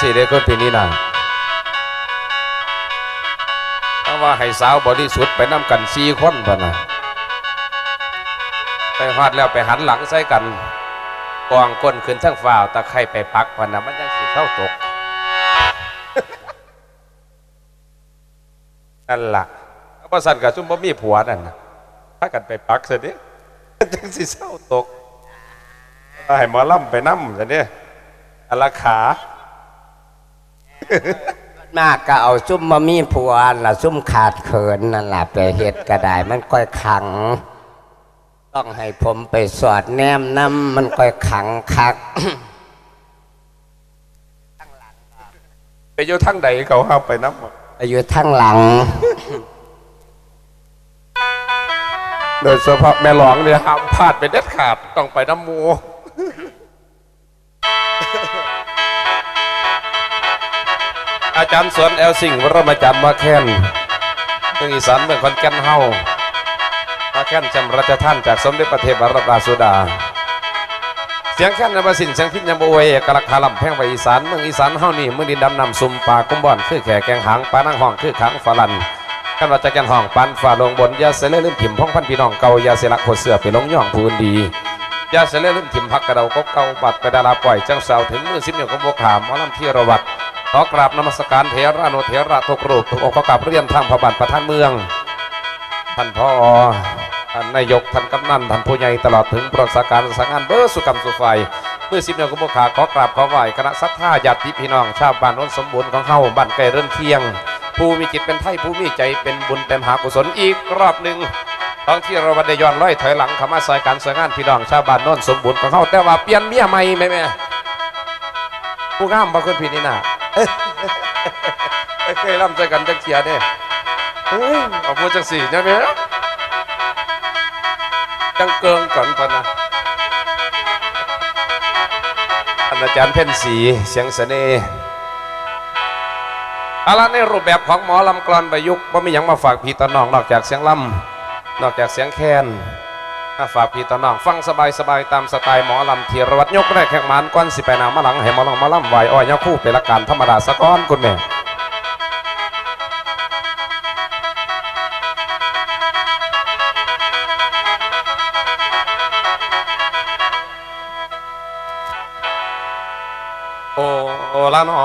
สีเด็กคนปีนี้นะเขาว่าให้สาวบริสุทธิ์ไปน้ำกันสี่คนพะนะไปฮอดแล้วไปหันหลังใส่กันกองก้นขึ้นทั้งฝ่าวตะไคร่ไปปักพนะมันยังสิเข้าตกนั่นล่ะพระสันกับซุ่มบ่มีผัวนั่นนะถ้ากันไปปักซะดิจังสิเศร้าตกให้หมอล่ำไปนั่มซะเนี่ยอลาขา มากก็เอาซุ่มมามีผัวล่ะซุ่มขาดเขินนั่นล่ะไปเฮ็ดก็ได้มันก้อยขัง ต้องให้ผมไปสอดแนมน้ำมันก้อยขังคักไปอยู่ทั้งใดเขาห้ามไปน้ำอายุทั้งหลัง โดยเฉพาะแม่หลองเนี่ยห้ามพลาดไปเด็ดขาดต้องไปน้ำหมู อาจารย์สวนแอลสิงห์วรมาจารย์มาแค้นเมืองอีสานเมืองขอนแก่นเฮามาแค้นจำรัชท่านจากสมเด็จพระเทพรัตนราชสุดา เสียงแค้นนบสินเสียงพิญญามวยเอกลักคาลำแพงไปอีสานเมืองอีสานเฮานี่เมืองดินดำนำซุ่มปลากุ้มบ่อนคือแข่แกงหางปลานั่งห้องคือขังฝรั่นกันว่าจะแกนห้องปันฝ่าลงบนยาเสลลืมถิ่มพ้องพันพี่น้องเก่ายาเสละโคเสือไปลงย่องผู้อื่นดียาเสลลืมถิ่มพักกระเดาก็เก่าบัดไปดาราปล่อยจังสาวถึงมือสิบเหนียวกบกขามมอลำที่ระวัด ขอกราบนมัสการเถระโนเถระทุกรูปทุกองค์ขอกราบเรียนทางพระบาทประธานเมือง ท่านพ่อท่านนายกท่านกำนันท่านผู้ใหญ่ตลอดถึงประชาการสังงานเบอร์สุกรรมสุไฟเมื่อสิบเดือนกุมภาขอกราบขอไหว้คณะสัทธาญาติพี่น้อง ชาวบ้านโน้นสมบูรณ์ของเฮาบ้านไก่เรื่อนเคียง ผู้มีจิตเป็นไทยผู้มีใจเป็นบุญเป็มหากุศลอีกรอบหนึ่งตอนที่เราวันไดย้อนร้อยถอยหลังข้ามาซอยการสอยงานพี่น้องชาวบ้านน้นสมบูรณ์ของเฮาแต่ว่าเปลี่ยนเมียใหม่ไหมแม่ผู้งามบ่คนผิดนี่นะ เคยร่ำใจกันจักเทียเนี่ยเฮ้ยเอาพูดจังสี่เนี่ยแม่จังเกิงก่อนพอนะท่านอาจารย์เพ่นสีเสียงเสน่ห์เอาละในรูปแบบของหมอลำกลอนประยุกต์ว่ามีหยังมาฝากพี่ตอนน้องนอกจากเสียงลำนอกจากเสียงแคนมา ฝากพี่ตอนน้องฟังสบายสบายๆตามสไตล์หมอลำธีรวัตยกแรกแข่งมานก้อนสิไปนามาหลังให้หมอลำมาลำไหวอ้อยยาคู่เป็นละการธรรมดาสะก้อนคุณแม่โอละนอ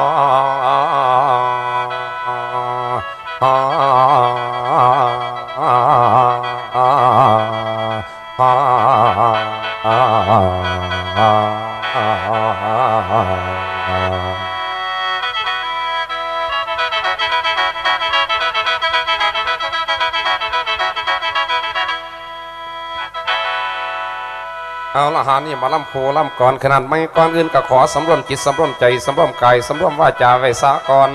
เอาละหานี่มาล่ำโคล่ำก่อนขนาดไม่ก่อนอื่นก็ขอสำรวมจิตสำรวมใจสำรวมกายสำรวมวาจาไว้สะก่อน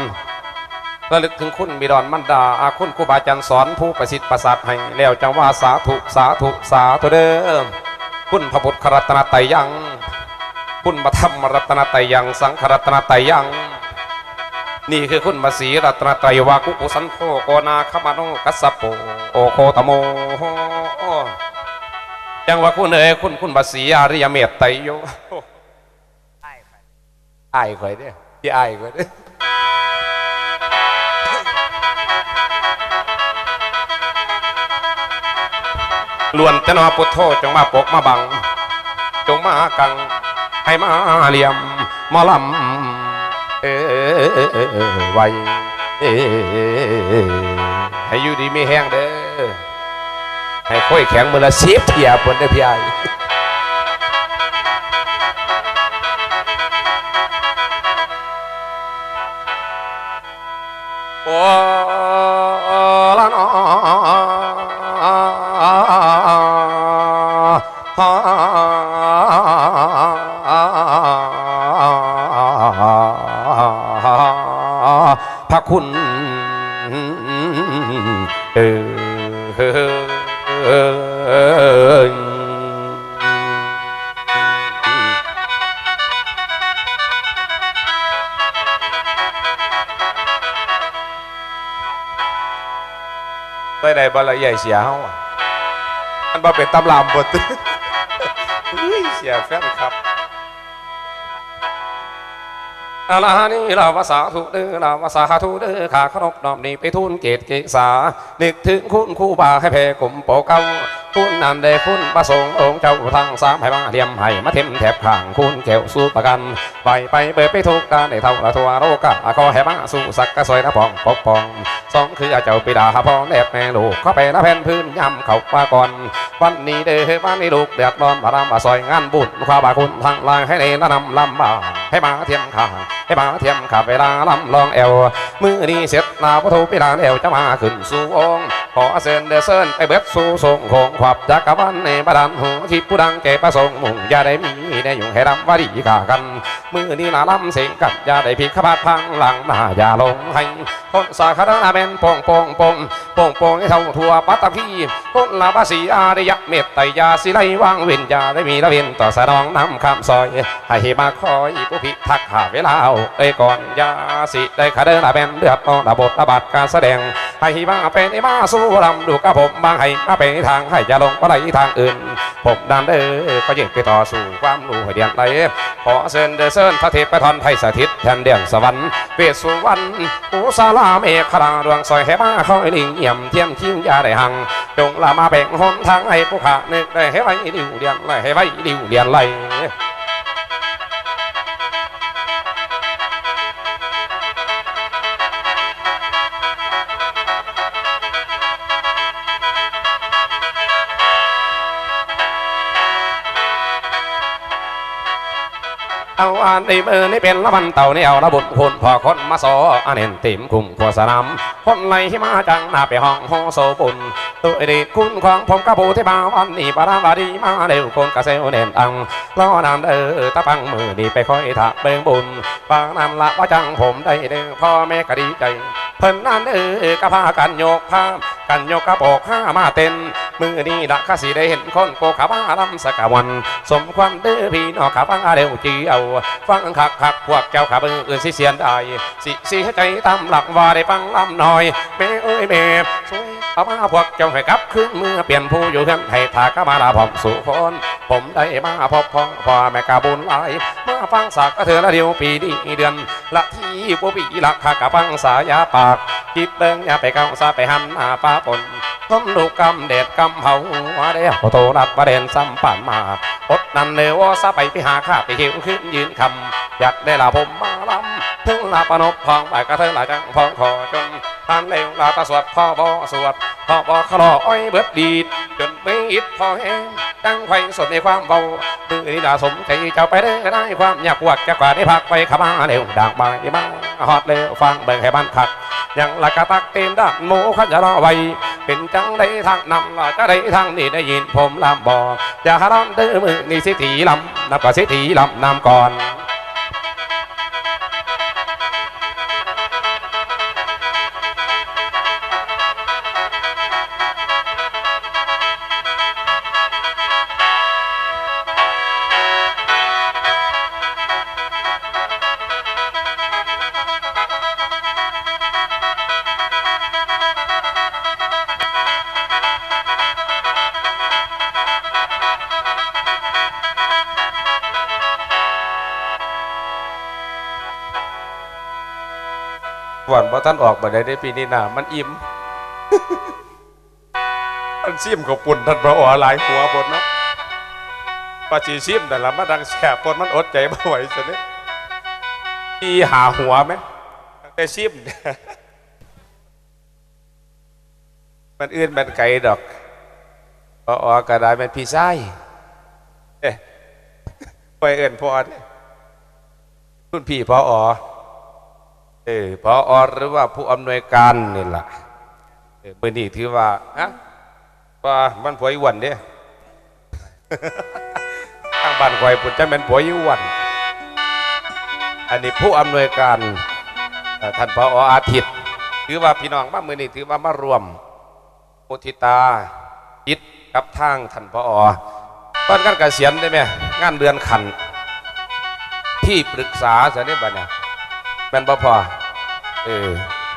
ระลึกถึงคุณบิดอนมันดาอาคุณครูบาอาจารย์สอนผู้ประสิทธิ์ประสาทให้แล้วจังว่าสาธุสาธุสาธุเด้อคุณพระพุทธรัตนตรยัง คุณพระธรรมรัตนตรยัง สังฆรัตนตรยัง นี่คือคุณมาสีรัตนตรัยวากุกุสันโธโกนาคมาโนกัสสปโปโอโคตโม จังว่าคุณเอ๋ยคุณคุณบาสีอาริยเมตไตรโยอายข่อยเด้อพี่อายข่อยเด้ล้วนแต่นอพุทโธจงมาปกมาบัง จงมากัง ให้มาเหลี่ยมมอลำเออไว้เออให้อยู่ดีมีแห้งเด้อ ให้ค่อยแข็งมือละสิบเทียบนได้พี่ไอ้โอ้ละนอพระคุณเออ ไปไหนบ่ละใหญ่เสียเฮาอะ อาลานี่ลาวาสาธุเด้อลาวาสาธุเด้อขาขนกนอมนี้ไปทุนเกตเกษานึกถึงคุณครูบาให้เพกลุ่มโปเก้าคุณนันเดคุณประสงค์องค์เจ้าทางสามให้มาเลียมให้มาเทมแถบข้างคุณแก้วสู้ประกันไปไปเปิดไปทุกการในเท่าละทัวโรกะขอให้มาสู่สักกะสวยนะพองปกปองสองคือเจ้าปิดาพ่อแนบแม่ลูกเข้าไปนะแผ่นพื้นย้ำเขาว่าก่อนวันนี้เด้อวันนี้ลูกเดือดร้อนมารำมาซอยงานบุญความบาคุณทางลายให้ในละนำลำบาก ให้มาเทียมขาให้มาเทียมขับเวลาลำลองเอวมือนี้เสีย นาพระทูปิลานเอวจะมาขึ้นสู่องค์ขอเส้นเดเซินไปเบิดสู่ทรงของขวับจักรวาลในบาดาลหูที่ผู้ดังแก่ประสงค์มุ่งอย่าได้มีได้ยู่ให้รำวาดีกากันมือนี้นาลำเสียงกับอย่าได้พิกขบาดพังหลังหน้าอย่าลงให้คนสาขานาเป็นปงปงปงปงปงให้เท่าทั่วปัตตภีคนลาภาษีอาริยะเมตไตยาสิไลวางเว้นอยาได้มีละเว้นต่อสนองน้ำคำซอยให้มาคอยผู้พิทักษ์หาเวลาเอ้ก่อนอยาสิได้ขาเดินละเป็นเลือดนองระบบระบาดการแสดง ให้มาเป็นมาสู้ลำดูกับผมบางให้มาเป็นทางให้จะลงว่าไรทางอื่น ผมดันเด้อก็ยิ่งไปต่อสู่ความรู้ให้เดียนไรขอเชิญเดเซินพระเทพปทอนไทยสถิตแทนเดียงสวรรค์เวสสุวรรณอุสาลาเมฆราดวงซอยให้มาคอยลิงเยี่ยมเทียมทิ้งยาได้หังจงลามาแบ่งหนทางให้ผู้ขานึกได้ให้ไว้ดิวเดียนไรให้ไว้ดิวเดียนไร เอาอันในมือนี่เป็นละมันเต่านี่เอาละบุญคุณพอคนมาสออันเห็นติมคุมขัวสนามคนไหลที่มาจังหน้าไปห้องห้องโซปุนตัวเด็กคุณของผมกับผู้ที่มาวันนี้ปาราบาดีมาเร็วคนกระเซลเน่นอังล้อนานเออตะปังมือดีไปคอยถักเบิงบุญปางนั้นละว่าจังผมได้เด้อพ่อแม่ก็ดีใจเพิ่นนั่นเออกระพากันโยกภากันโยกกระโปกห้ามาเต้น มือนี้ละข้าสีได้เห็นคนโกขาบ้าลำสกวัน สมความเด้อพี่น้องขาบ้าเร็วจีเอา ฟังขักขักพวกเจ้าขาเบิ่งอื่นสิเสียนได้สิสิให้ใจตามหลักว่าได้ฟังลำหน่อยแม่เอ้ยแม่สวย เอามาพวกเจ้าให้กลับขึ้นเมื่อเปลี่ยนผู้อยู่กันให้ถากมาลาผมสู่คนผมได้มาพบพ่อพ่อแม่กาบุญหลมาฟังสากกระเถือละเดียวปีดีเดือน ละที่ปปีละขากะฟังสายาปากคิดเบิ่งยาไปเก้าซาไปหันหน้าป้าปนต้นลูกกำเด็ดกำเฮาว่าเดียวโตรัดประเด็นซ้ำป่านมาอดนั่นเลยว่าซาไปไปหาข้าไปหิวขึ้นยืนคำอยากได้ลาผมมาลำถึงลาปนบพองไปกระเทยลาจังพองขอจนท่านเลวลาตาสวดพ่อบอสวดพอบอขลออ้อยเบิดดีดจนไม่อิดพอแห้งตั้งไฟสดในความเบามือนี่ดาสมใจเจ้าไปได้ได้ความอยากวดจะกว่าได้พักไปขมาเร็วดักบางยมาฮอดเร็วฟังเบิ่งให้บ้านคักยังละกะตักเต็มด้านหมูขันจะรอไวเป็นจังได้ทางนำละจะได้ทางนี้ได้ยินผมลำบอกอย่าร้อนเด้อมือนี่สิถีลำนับกับสิถีลำนำก่อน หวันพอท่านออกมาได้ในปีนี้นามันอิ่มมันซิมกับปุ่นท่านพระอ๋อหลายหัวบนเนาะปาจีซิมแต่ละมาดังแสบปนมันอดใจไม่ไหวสิเนี่ยอีหาหัวไหมตั้งแต่ซิมมันอื่นมันไก่ดอกพออ๋อกระดาษมันพี่ไส้เอ๊ะไปเอื่นพอดิคุณพี่พออ๋อ เออพออหรือว่าผู้อำนวยการนี่แหละเออมื่อนี้ถือว่าฮะว่ามันผัวอีหวันเด้ ทางบ้านควายปุ่นจะเป็นผัวอีหวัน อันนี้ผู้อำนวยการเอ่อท่านพออาทิตย์ ถือว่าพี่น้องมามื่อนี้ถือว่ามารวมมุทิตาจิตกับทางท่านพอตอนการเกษียณได้ไหมงานเดือนขัน ที่ปรึกษาจะได้บัดเนี่ย แม่นบ่พอเออ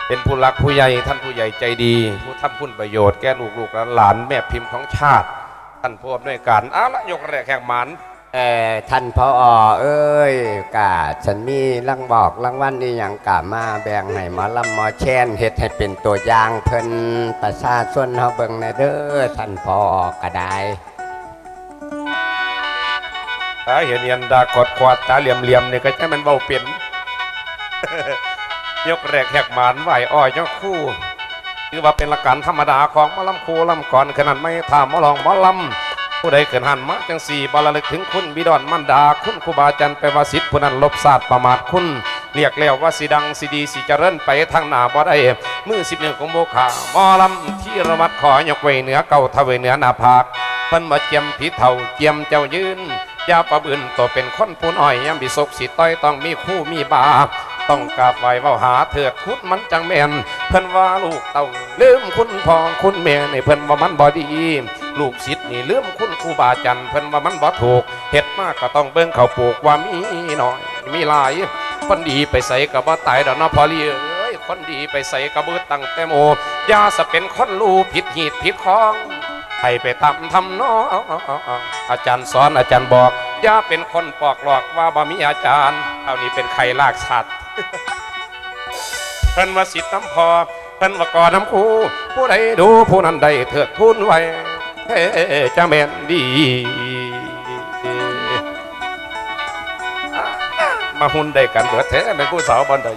เป็นผู้รักผู้ใหญ่ท่านผู้ใหญ่ใจดี ผู้ทำคุณประโยชน์แก่ลูกลูกหลานแม่พิมพ์ของชาติ ท่านผู้อำนวยการเอาละยกแรกแข่งหมันเอ่อท่านพอเอ้ยกะฉันมีรังบอกรางวัลนี่อย่างกะมาแบ่งให้หมอลำหมอแช่นเฮ็ดให้เป็นตัวอย่างเพิ่นประชาชนเฮาเบิ่งในเด้อท่านพอก็ได้ตาเห็นเยันดากอดควาดตาเหลี่ยมเหลี่ยมๆนี่ก็ใช่มันเบาเป็น ยกแรกแหกหมานไหวอ้อยยังคู่คือว่าเป็นหลักการธรรมดาของมอลำคูลำก่อนขนาดไม่ถามมอลองมอลำผู้ใดเกินหันมาจังสี่บาระลึกถึงคุณบิดอนมันดาคุณครูบาจันไปวาสิทธิ์ผู้นั้นลบศาสตร์ประมาทคุณเรียกแล้วว่าสีดังสีดีสีเจริญไปทางหน้าบ่ได้มือสิบหนึ่งของโมขามอลำที่ระมัดขอยกไว้เหนือเก่าทเวเหนือหน้าผากเพิ่นมาเจียมผีเท่าเจียมเจ้ายืนยาประบืนตัวเป็นคนผู้น้อยยามบิศกสิต้อยต้องมีคู่มีบา ต้องกราบไหวเว้าหาเถิดคุดมันจังแม่นเพิ่นว่าลูกเต่าลืมคุณพ่อคุณแม่ในเพิ่นว่ามันบ่ดีลูกศิษย์นี่ลืมคุณครูบาอาจันเพิ่นว่ามันบ่ถูกเฮ็ดมากก็ต้องเบิ่งเขาปลูกว่ามีน้อยมีหลายคนดีไปใส่กับบ่ตายดอกเนาะพอลีเอ้ยคนดีไปใส่กับบืดตั้งแต่โมอย่าสะเป็นคนรู้ผิดหีดผิดของให้ไปตามทำเนออาจารย์สอนอาจารย์บอกอย่าเป็นคนปอกหลอกว่าบ่มีอาจารย์เอานี่เป็นไข่ลากสัตว์ เพิ่นว่าสิทธิ์น้ำพอเพิ่นว่ากอน้ำคูผู้ใดดูผู้นั้นใดเถิดทุนไว้เฮ้จะแม่นดี มาหุ่นได้กันเบิดแท้เป็นผู้สาวบอลใด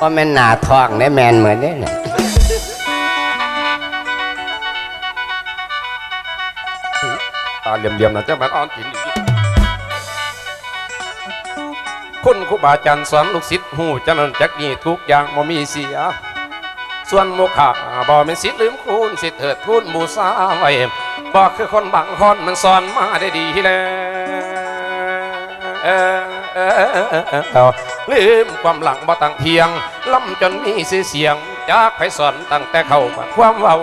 ว่าแม่นหนาทองได้แมนเหมือนนี่เนี่ยตาเหลี่ยมๆนะเจ้ามันอ่อนจินอีก คุณครูบาอาจารย์สอนลูกศิษย์หูจันนจักนี่ทุกอย่างบ่มีเสีย ส่วนโมฆะบ่เป็นสิทธิ์ลืมคุณสิทธิ์เถิดทุนบูชาไว้บอกคือคนบางคนมันสอนมาได้ดีแล้วลืมความหลังบ่ต่างเพียงล่ำจนมีเสียงจากไผสอนตั้งแต่เข้ามาความเว้า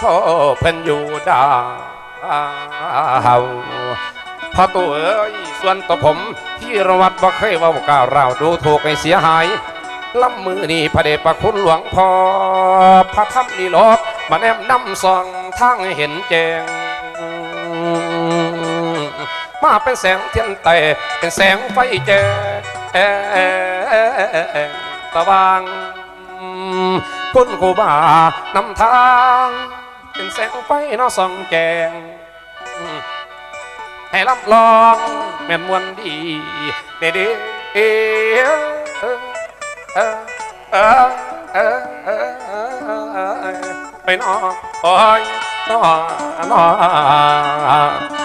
พ่อเพิ่นอยู่ดาว พอตัวเอ้ยส่วนตัวผมที่ระวัดบ่เคยว้าก้าวเราดูถูกให้เสียหายลำมือนี่พระเดชพระคุณหลวงพ่อพระธรรมนิโรธมาแนมนำส่องทางเห็นแจงมาเป็นแสงเทียนแต่เป็นแสงไฟแจ้งสว่างคุณครูบานำทาง เป็นแสงไฟนอส่องแจง ให้รับรองแม่นมวนดีเด้เด้เอเออเออเออเออเออไปนอโอ้ยนอนอ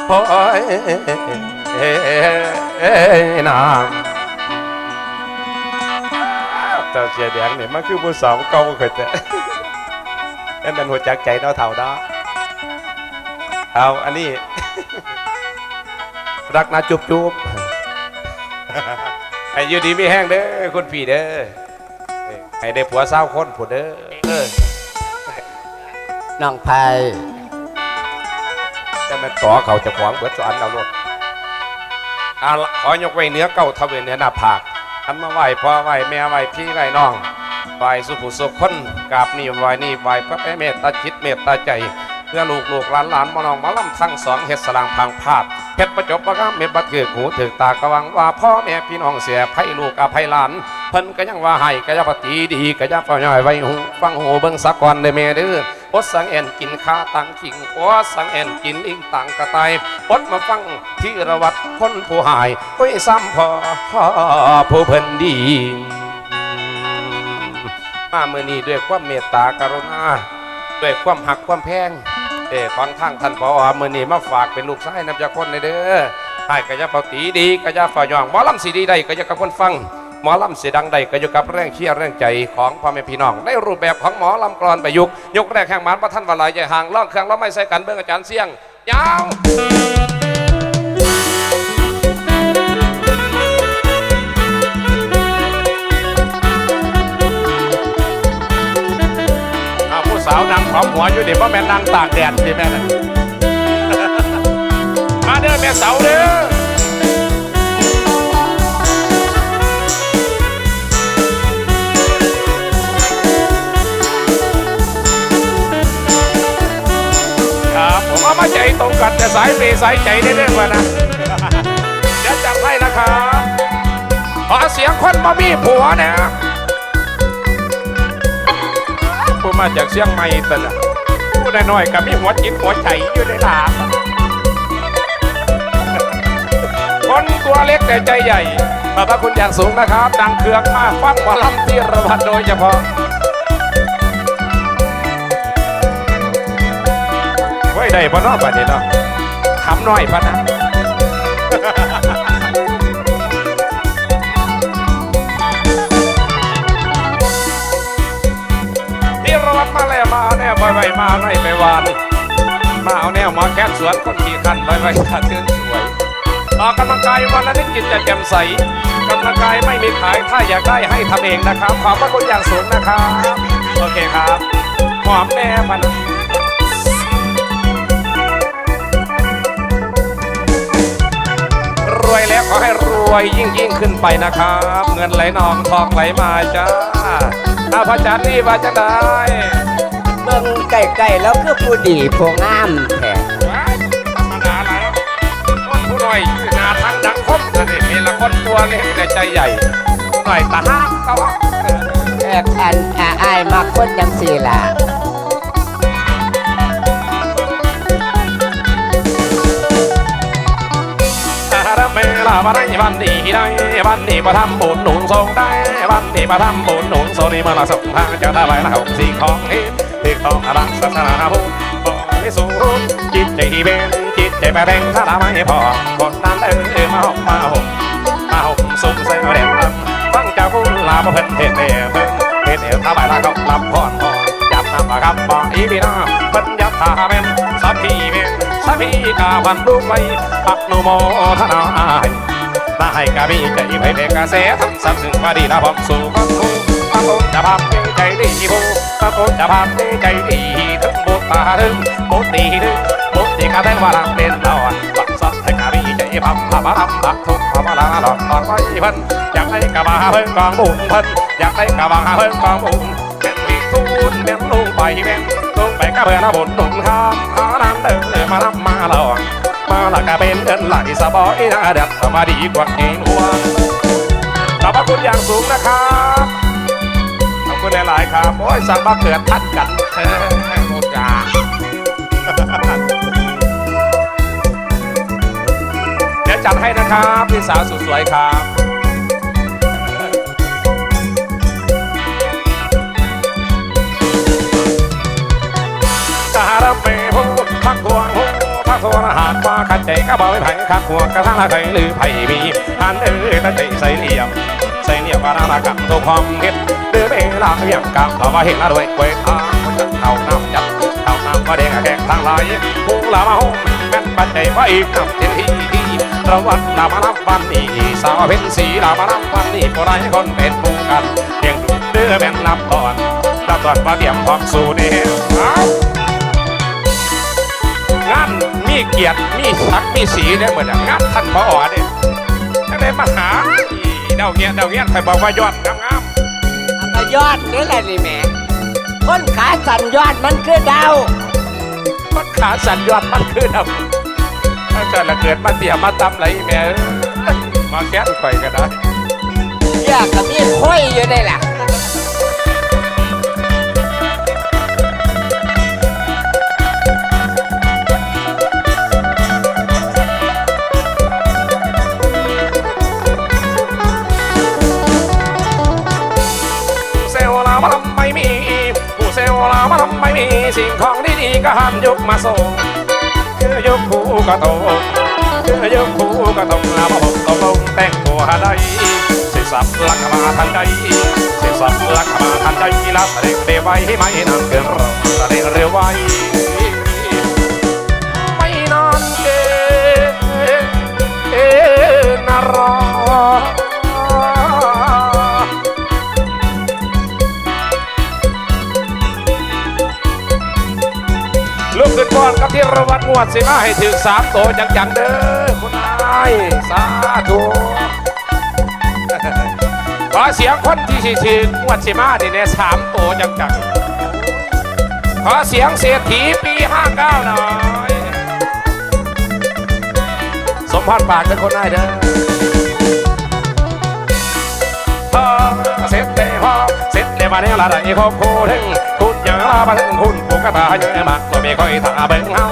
โอ้ยนามเจ้าเสียแดงเนี่ยมันคือผู้สาวเก่าเคยแต่นั่นเป็นหัวจักใจเนาะเท่าเนาะเอาอันนี้ รักนะจุบจุบให้อยู่ดีไม่แห้งเด้อคุณพี่เด้อให้ได้ผัวเศร้าคนผู้เด้อเออน้องไพแต่มันต่อเขาจะขวางเบิดสอนเอาลดเอาละขอยกไว้เหนื้อเก้าทเวนเหนื้อหน้าผากอันมาไหวพ่อไหวแม่ไหวพี่ไหวน้องไหวสุผู้สุขคนกราบนี่ไหวนี่ไหวพระเมตตาจิตเมตตาใจ เพื่อลูกลูกหลานหลานมาน้องมาล่ำทั้งสองเฮ็ดสลางพังพาด เฮ็ดประจบประกามเม็ดบัดเกิดหูถึกตากระวังว่าพ่อแม่พี่น้องเสียไพ่ลูกอภัยหลานเพิ่นก็ยังว่าให้ก็ยังปฏิดีก็ยังปย่อยไว้หูฟังหูเบิ่งสักก่อนได้แม่เด้อปดสังเอ็นกินข้าตังขิงปดสังเอ็นกินลิงตังกระไตปดมาฟังที่ระวัดคนผู้หายไว้ซ้ำพอผู้เพิ่นดีมาเมื่อนี้ด้วยความเมตตากรุณาด้วยความหักความแพง เออของทางท่านพอเมื่อนี่มาฝากเป็นลูกชายนำจากคนในเด้อให้กระยาเปาตีดีกระยาฝ่ายองหมอลำสีดีได้กระยากับคนฟังหมอลำเสียดังใดก็อยู่กับแรงเชียร์แรงใจของพ่อแม่พี่น้อง ในรูปแบบของหมอลำกรอนประยุกต์ยกแรกแห่งมันพระท่านวลายใหญ่ห่างล่องเครื่องแล้วไม่ใส่กันเบื้องอาจารย์เสี่ยงยาว สาวนางของหัวอยู่เดี๋ยวว่าแม่นางตากแดดสิแม่นะมาเด้อแม่เสาเด้อครับผมเอามาใจตรงกันแต่สายเปสายใจได้เรื่องวะนะเดี๋ยวจับให้นะครับขอเสียงคนมามีผัวนะ ผู้มาจากเชียงใหม่แต่ละผู้น้อยๆกับมีหัวจิตหัวใจอยู่ในหลาคนตัวเล็กแต่ใจใหญ่ขอบพระคุณอย่างสูงนะครับ ดังเครืองมากฟังหมอลำที่ระพัดโดยเฉพาะไว้ได้ปะเนาะบัดนี้เนาะคำน้อยปะนะ วานมาเอาแนวมาแก้สวนคนขี่ขันไปไปขาเตือนสวยออกกำลังกายวันละนิดจิตจะแจ่มใสกำลังกายไม่มีขายถ้าอยากได้ให้ทำเองนะครับ ขอบพระคุณอย่างสูงนะครับ โอเคครับหอมแน่มันรวยแล้วขอให้รวยยิ่งยิ่งขึ้นไปนะครับ เงินไหลนองทองไหลมาจ้าอาพระจันทร์นี่ว่าจะได้ บิ่งใกล้ๆแล้วคือผู้ดีผู้งามแท้ว้ายธรรมดาแล้วคนผู้น้อยชื่อนาทั้งดังคมนะนี่มีละคนตัวเล็กแต่ใจใหญ่ผู้น้อยตาห้ามเขาว่าแอกอันอาอายมาคนจังสี่ล่ะอาระเมลาบันไดบันดีได้บันดีมาทำบุญหนุนทรงได้บันดีมาทำบุญหนุนทรงนี่มาละส่งทางจะได้ไปละหกสิ่งของนี้ ที่ของอรักศาสนาพุทธบอกให้สูงจิตใจเป็นจิตใจแปรแดงถ้าละไม่พอคนนั้นเออมาหกมาหกมาหกสุ่มเซลเด่นลำฟังจากคุณลาเพิ่นเทศเพิ่นเทศเอถ้าไปละก็ลำพรพอยับน้ำมาครับบอกอีพี่น้าเพิ่นยับพาเป็นสัพพีเป็นสัพพีกาวันลูกไว้อักโนโมทนาอายได้กะมีใจไปเป็นกระแสทำสับซึ่งว่าดีนะผมสู่คนคู่พ ระองค์จะพาใจดีผู้พระองค์จะพาใจดีถึงบุตรตาถึงบุตรีถึงบุตรีกะแทงวาลังเป็นดอนปักสับให้กะมีใจพับพาบาลำบักทุกพาบาลาหลอดตอนไว้พิ่นอยากให้กะบาเพิ่นกองบุญเพิ่นอยากให้กะบาเพิ่นกองบุญเป็นวิทูลแม่นลงไปแม่นลงไปกะเพื่อนบุญหนุนข้ามหาน้ำเดินมาน้ำมาหลอกมาละกะเป็นเงินไหลสบอยนะเด็ดมาดีกว่าเองหัวขอบพระคุณอย่างสูงนะครับ คุณหลายๆครับ โอ้ยสั่งมาเกิดทัดกันเออโมจาเดี๋ยวจัดให้นะครับพี่สาวสุดสวยครับกะระเมหูพักหัวหูพักหัวหากว่าขัดใจก็บอกไม่ไผ่ขักหัวกระทั่งละใครหรือไผ่มีอันเออตั้งใจใส่เหลี่ยม ใส่เหลี่ยมก็น่ารักกับทุกความเห็นเดือเวลาเวียงกำเพราะว่าเห็นละด้วยกวยทางคนจะเอาน้ำจับเอาน้ำมาแดงแกงทางไหลหูละมาหูแม่นปัจจัยว่าอีกน้ำเต็มที่ระวัดลามานับวันนี้สาวเป็นสีลามานับวันนี้ก็ได้คนเป็นผู้กันเลี้ยงดูเดือแม่นนับตอนนับตอนว่าเตรียมพร้อมสู่เนี่งานมีเกียรติมีศักดิ์มีสีเนี่ยเหมือนงานท่านพอเนี่ยจะได้มาหา เดาเงี้ยเดาเงี้ยใครบอกว่ายอดงามก็ยอดนี่แหละนี่แหม่คนขาสั่นยอดมันคือดาวๆมันขาสันยอดมันคือดำถ้าเกิดละเกิดมาเตี่ยมาตำไรแม่เอ้ยมาแก้ไฟก็ได้อยากกับมีค่อยอยู่ได้ล่ะ สิ่งของดีๆก็ห้ามยกมาส่งคือยกคู่ก็ตกคือยกคู่ก็ตกลามาผมตกลงแต่งตัวได้สิสับลักมาทันใจสิสับลักมาทันใจลาแสดงเร็วไว้ไม่นานเกินรอแสดงเร็วไว้ นก่อนกัตรวัดงวดสิมาให้ถึงสามโตจังๆเด้อคุณนายสาธุขอเสียงคนที่สิถึงงวดสิมานี่เนี่ยสามโตจังๆขอเสียงเศรษฐีปีห้าเก้าหน่อย สมพรปากเป็นคนได้เด้อพอเสร็จเลยพอเสร็จเลยมาเนี่ยละได้ครอบครัวถึง คุณเยอะละมาถึงคุณปลูกกระตายเยอะมากตัวไม่ค่อยตาเบ่งเฮา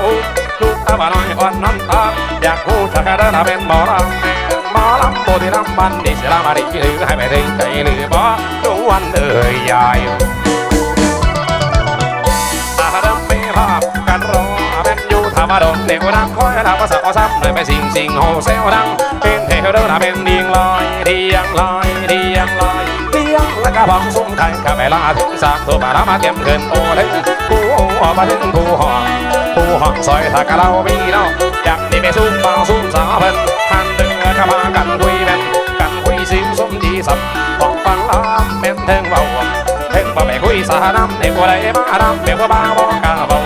ลูกตาบ้าน้อยอ่อนน้ำตาอยากพูดชักกระเดินเป็นหมอลำหมอลำโบที่ลำบันดิสลามาดิหรือให้ไปถึงใจหรือบ่ดูวันเอ่ยยายอาดำไม่ภาพกันรอเป็นอยู่ธรรมดงเด็กดังคอยลาภาษาซ้ำหน่อยไปสิงสิงโฮเซลดังเป็นเทเดอร์เป็นดิงลอยเดียงลอยเดียงลอย เดียงแล้วก็บังสุ่มไทยข้าไปลาถึงสามตัวมาลามาเก็บเงินโอ้ถึงผู้มาถึงผู้ห้องผู้ห้องซอยถ้ากะเรามีเนาะอยากนี่ไปซุ่มบางซุ่มสาวเพิ่นทันเดือเข้ามากันคุยแม่นกันคุยซิมสมจีสับบอกฟังลาแม่นเทิงเบาเพ่งบ่ไปคุยสาน้ำเด็กว่าใดมาดำเด็กว่าบ้าบ่กล้าเบา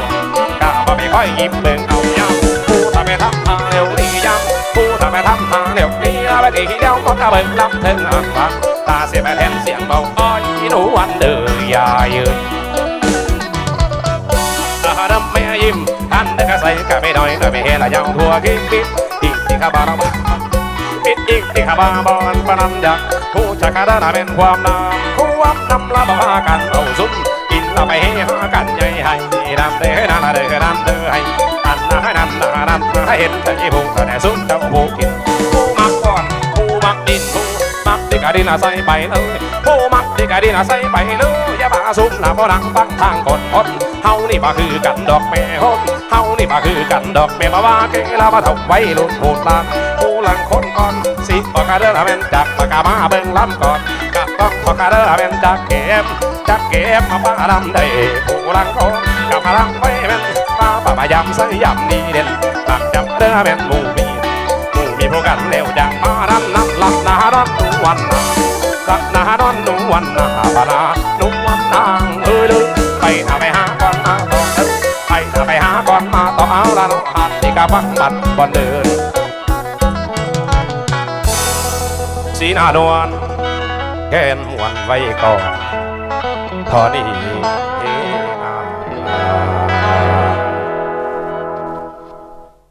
กล้าบ่ไปค่อยยิบเบิ่งเอายามผู้ทำให้ทำทางเร็วดียามผู้ทำให้ทำทางเร็วดีแล้วไปดีเดียวก็กล้าเบิ่งลำเทิงอ่างฟังตาเสียไปแทนเสียงเบาอ้อย หนูวันเดือยายืนอาดำไม่ยิ้มท่านเด็กใส่กะไม่น้อยแต่ไม่เห็นละยาวทั่วคิดคิดอีกที่ข้าบาราปิดอีกที่ขาบาบอนปนันยักผู้ชักระดาเป็นความนามความนำละบ้ากันเอาซุ้มกินละไปให้หากันใหญ่ให้นำเด้อนั่นเด้อนั่นเด้อให้อันนะให้นั่นนะนั่นให้เห็นใจผู้แต่ซุ้มเจ้าผู้กินผู้มักก่อนผู้มักดินผู้มักที่กะดินอาศัยไปเลย ผู้มักที่กะดินอาศัยไปเลยอย่าบาซุ้มนะบ่นังฟังทางคนคนเฮานี่บ่คือกันดอกแม่ฮนเฮานี่บ่คือกันดอกแม่มาว่าเกลามาทำไว้ลุ่นโหดลานผู้หลังคนก่อนสิบอกกะเด้อเป็นจากปากกามาเบิ่งลำก่อนกะต้องบอกกะเด้อเป็นจากเก็บจากเก็บมาป้าลำได้ผู้หลังคนกับพลังไว้เป็นมาป่าพยายามใส่ยำนี่เด่นตักจำเด้อเป็นหมู่มีหมู่มีพวกกันเร็วอย่างมาดันน้ำหลับนาดอนทุกวันนา สักนาดอนหนุ่มวันนาปานาหนุ่มวันนางเอ้ยเลยไปหาไปหาก่อนมาต่อเดินไปหาไปหาก่อนมาต่อเอาละน้องหันนี่กะบังบัดบอนเดินสีหน้านวลแค่นหวนไว้ก่อนทอนี้เอง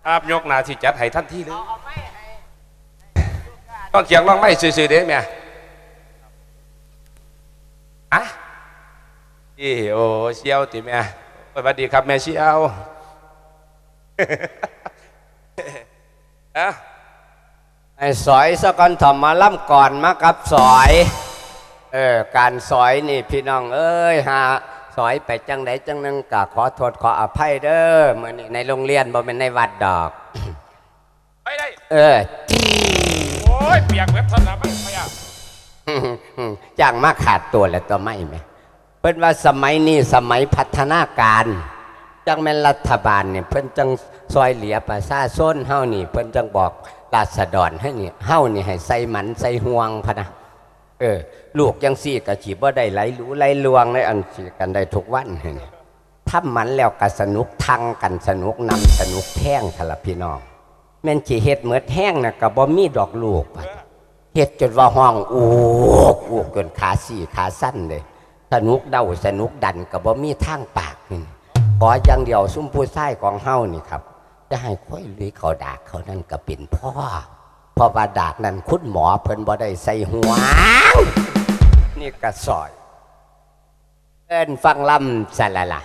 ครับยกหนาที่จัดให้ท่านที่เลยต้องเขียงร้องไม่ซื่อๆเด้แม่ อะอีโอเชียวติแม่สวัสดีครับแม่เชียวอะไอ้สอยสะกอนถอมมาล่ำก่อนมากับสอยเออการสอยนี่พี่น้องเอ้ยฮะสอยไปจังไดจังนึงกะขอโทษขออภัยเด้อมื่อนี้ในโรงเรียนบ่เป็นในวัดดอกไปได้เออโอ้ยเปียกเว็บทนนะไม่ไม่อะ จ้างมาขาดตัวแล้วตัวไม่ไหมเพิ่นว่าสมัยนี้สมัยพัฒนาการจังแม่นรัฐบาลเนี่ยเพิ่นจังซอยเหลียประชาชนเฮานี่ เพิ่นจังบอกราษฎรให้นี่เฮานี่ให้ใส่หมันใส่ห่วงพะนะเออ ลูกยังซี่กะฉีบ่ได้ไหลรู้ไหลลวงในอันสิกันได้ทุกวันนี่ถ้ามันแล้วก็สนุกทังกันสนุกนำสนุกแท่งทละพี่น้องแม่นสิเฮ็ดเหมือดแห้งน่ะก็บ่มีดอกลูกปะ เฮ็ดจนว่าห้องอูกอูกจนขาสี่ขาสั้นเลยสนุกเดาสนุกดันกับบ่มีทางปากนี่ขออย่างเดียวซุ่มผู้ชายของเฮานี่ครับ จะให้ค่อยลุยเขาดากเขานั่นก็เป็นพ่อเพอว่าดากนั้นคุณหมอเพิ่นบ่ได้ใส่หัว นี่กระสอยเอินฟังลำสะละละ